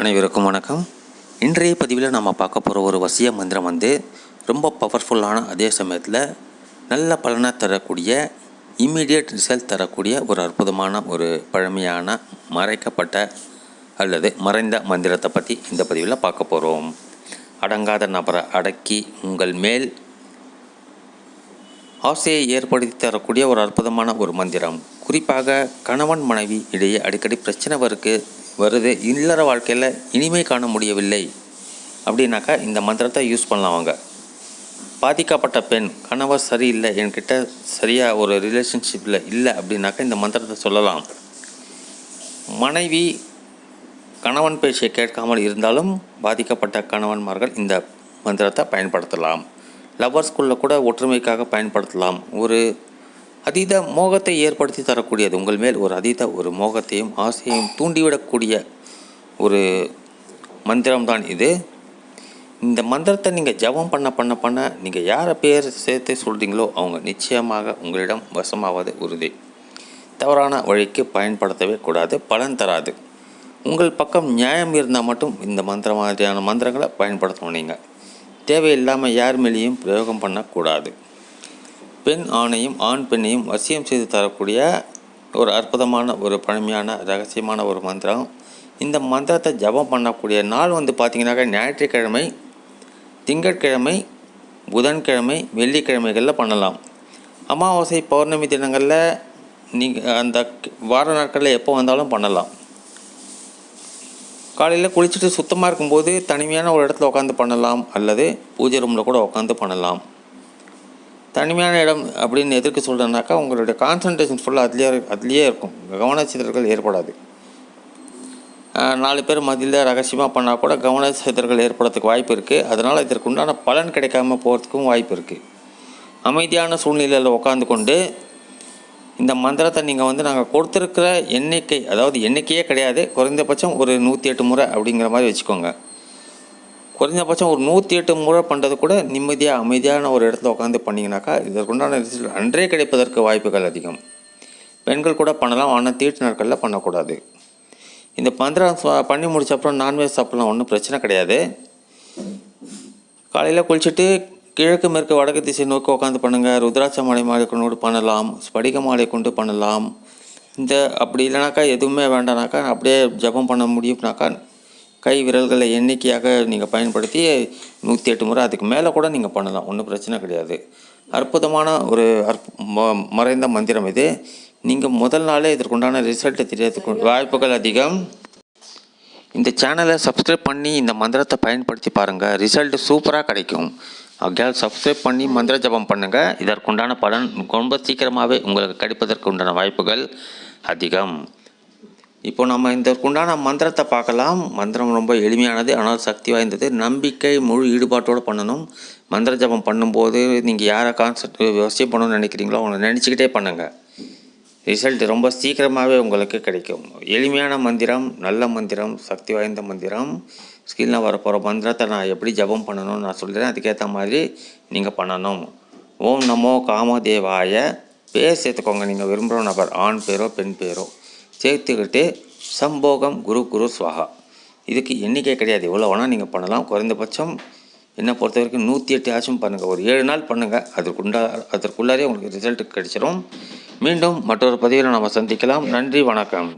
அனைவருக்கும் வணக்கம். இன்றைய பதிவில் நம்ம பார்க்க போகிற ஒரு வசிய மந்திரம் வந்து ரொம்ப பவர்ஃபுல்லான அதே சமயத்தில் நல்ல பலனை தரக்கூடிய இம்மிடியட் ரிசல்ட் தரக்கூடிய ஒரு அற்புதமான ஒரு பழமையான மறைக்கப்பட்ட அல்லது மறைந்த மந்திரத்தை பற்றி இந்த பதிவில் பார்க்க போகிறோம் அடங்காத நபரை அடக்கி உங்கள் மேல் ஆசையை ஏற்படுத்தி தரக்கூடிய ஒரு அற்புதமான ஒரு மந்திரம். குறிப்பாக கணவன் மனைவி இடையே அடிக்கடி பிரச்சனை வருக்கு வருது. இல்லற வாழ்க்கையில் இனிமை காண முடியவில்லை. அப்படின்னாக்கா இந்த மந்திரத்தை யூஸ் பண்ணலாம் அவங்க. பாதிக்கப்பட்ட பெண் கணவர் சரியில்லை என்கிட்ட சரியாக ஒரு ரிலேஷன்ஷிப்பில் இல்லை அப்படின்னாக்கா இந்த மந்திரத்தை சொல்லலாம். மனைவி கணவன் பேச்சை கேட்காமல் இருந்தாலும் பாதிக்கப்பட்ட கணவன்மார்கள் இந்த மந்திரத்தை பயன்படுத்தலாம். லவ்வர்ஸ்குள்ளே கூட ஒற்றுமைக்காக பயன்படுத்தலாம். ஒரு அதீத மோகத்தை ஏற்படுத்தி தரக்கூடியது. உங்கள் மேல் ஒரு அதீத ஒரு மோகத்தையும் ஆசையையும் தூண்டிவிடக்கூடிய ஒரு மந்திரம்தான் இது. இந்த மந்திரத்தை நீங்கள் ஜபம் பண்ண பண்ண பண்ண நீங்கள் யாரை பேர் சேர்த்து சொல்கிறீங்களோ அவங்க நிச்சயமாக உங்களிடம் வசமாவது உறுதி. தவறான வழிக்கு பயன்படுத்தவே கூடாது பலன் தராது. உங்கள் பக்கம் நியாயம் இருந்தால் மட்டும் இந்த மந்திர மாதிரியான மந்திரங்களை பயன்படுத்தணும் நீங்கள் தேவையில்லாமல் யார் மேலேயும் பிரயோகம் பண்ணக்கூடாது. பெண் ஆணையும் ஆண் பெண்ணையும் வசியம் செய்து தரக்கூடிய ஒரு அற்புதமான ஒரு பழமையான ரகசியமான ஒரு மந்திரம். இந்த மந்திரத்தை ஜபம் பண்ணக்கூடிய நாள் வந்து பார்த்திங்கனாக்கா ஞாயிற்றுக்கிழமை திங்கட்கிழமை புதன்கிழமை வெள்ளிக்கிழமைகளில் பண்ணலாம். அமாவாசை பௌர்ணமி தினங்களில் நீங்கள் அந்த வார நாட்களில் எப்போ வந்தாலும் பண்ணலாம். காலையில் குளிச்சுட்டு சுத்தமாக இருக்கும்போது தனிமையான ஒரு இடத்துல உட்காந்து பண்ணலாம். அல்லது பூஜை ரூமில் கூட உட்காந்து பண்ணலாம். தனிமையான இடம் அப்படின்னு எதற்கு சொல்கிறேன்னாக்கா உங்களுடைய கான்சன்ட்ரேஷன் ஃபுல்லாக அதுலேயே அதுலேயே இருக்கும். கவனச்சிதறல்கள் ஏற்படாது. நாலு பேர் மதியில் ரகசியமாக பண்ணால் கூட கவனச்சிதறல்கள் ஏற்படுறதுக்கு வாய்ப்பு இருக்குது அதனால் இதற்கு உண்டான பலன் கிடைக்காம போகிறதுக்கும் வாய்ப்பு இருக்குது அமைதியான சூழ்நிலையில் உட்காந்து கொண்டு இந்த மந்திரத்தை நீங்கள் வந்து நாங்கள் கொடுத்துருக்கிற எண்ணிக்கை அதாவது எண்ணிக்கையே கிடையாது. குறைந்தபட்சம் ஒரு நூற்றி எட்டு முறை அப்படிங்கிற மாதிரி வச்சுக்கோங்க. குறைஞ்சபட்சம் ஒரு நூற்றி எட்டு முறை பண்ணுறது கூட நிம்மதியாக அமைதியான ஒரு இடத்துல உட்காந்து பண்ணிங்கனாக்கா இதற்குண்டான ரிசல்ட் அன்றே கிடைப்பதற்கு வாய்ப்புகள் அதிகம். பெண்கள் கூட பண்ணலாம் ஆனால் தீட்டு நாட்களில் பண்ணக்கூடாது. இந்த பந்திரம் பண்ணி முடிச்ச அப்புறம் நான்வெஜ் சாப்பிட்லாம் ஒன்றும் பிரச்சனை கிடையாது. காலையில் குளிச்சுட்டு கிழக்கு மேற்கு வடக்கு திசை நோக்கி உட்காந்து பண்ணுங்கள் ருத்ராட்ச மாலை மாலை கொண்டு பண்ணலாம். ஸ்படிக மாலை கொண்டு பண்ணலாம். இந்த அப்படி இல்லைனாக்கா எதுவுமே வேண்டானாக்கா அப்படியே ஜெபம் பண்ண முடியும்னாக்கா கை விரல்களை எண்ணிக்கையாக நீங்கள் பயன்படுத்தி நூற்றி எட்டு முறை அதுக்கு மேலே கூட நீங்கள் பண்ணலாம். ஒன்றும் பிரச்சனை கிடையாது. அற்புதமான ஒரு அற்ப ம- மறைந்த மந்திரம் இது. நீங்கள் முதல் நாளே இதற்குண்டான ரிசல்ட் தெரியறதுக்கு வாய்ப்புகள் அதிகம். இந்த சேனலை சப்ஸ்கிரைப் பண்ணி இந்த மந்திரத்தை பயன்படுத்தி பாருங்கள் ரிசல்ட் சூப்பராக கிடைக்கும். ஆகையால் சப்ஸ்கிரைப் பண்ணி மந்திர ஜபம் பண்ணுங்கள் இதற்குண்டான பலன் ரொம்ப சீக்கிரமாகவே உங்களுக்கு கிடைப்பதற்கு உண்டான வாய்ப்புகள் அதிகம். இப்போ நம்ம இதற்குண்டான மந்திரத்தை பார்க்கலாம். மந்திரம் ரொம்ப எளிமையானது ஆனால் சக்தி வாய்ந்தது. நம்பிக்கை முழு ஈடுபாட்டோடு பண்ணணும். மந்திர ஜபம் பண்ணும்போது நீங்கள் யாரை கான்செப்ட் விவசாயம் பண்ணணும்னு நினைக்கிறீங்களோ அவங்களை நினச்சிக்கிட்டே பண்ணுங்கள் ரிசல்ட் ரொம்ப சீக்கிரமாகவே உங்களுக்கு கிடைக்கும். எளிமையான மந்திரம் நல்ல மந்திரம் சக்தி வாய்ந்த மந்திரம். ஸ்கில்ல வரப்போகிற மந்திரத்தை நான் எப்படி ஜபம் பண்ணணும்னு நான் சொல்கிறேன் அதுக்கேற்ற மாதிரி நீங்கள் பண்ணணும். ஓம் நமோ காமதேவாய. பேர் சேர்த்துக்கோங்க. நீங்கள் விரும்புகிற நபர் ஆண் பேரோ பெண் பேரோ. சேர்த்துக்கிட்டு சம்போகம் குரு குரு ஸ்வாகா இதுக்கு எண்ணிக்கை கிடையாது. எவ்வளோ வேணால் நீங்கள் பண்ணலாம். குறைந்தபட்சம் என்னை பொறுத்த வரைக்கும் நூற்றி எட்டு ஆச்சும் பண்ணுங்கள் ஒரு ஏழு நாள் பண்ணுங்கள் அதற்குண்டா அதற்குள்ளாரே உங்களுக்கு ரிசல்ட் கிடைச்சிரும். மீண்டும் மற்றொரு பதிவில் நம்ம சந்திக்கலாம். நன்றி வணக்கம்.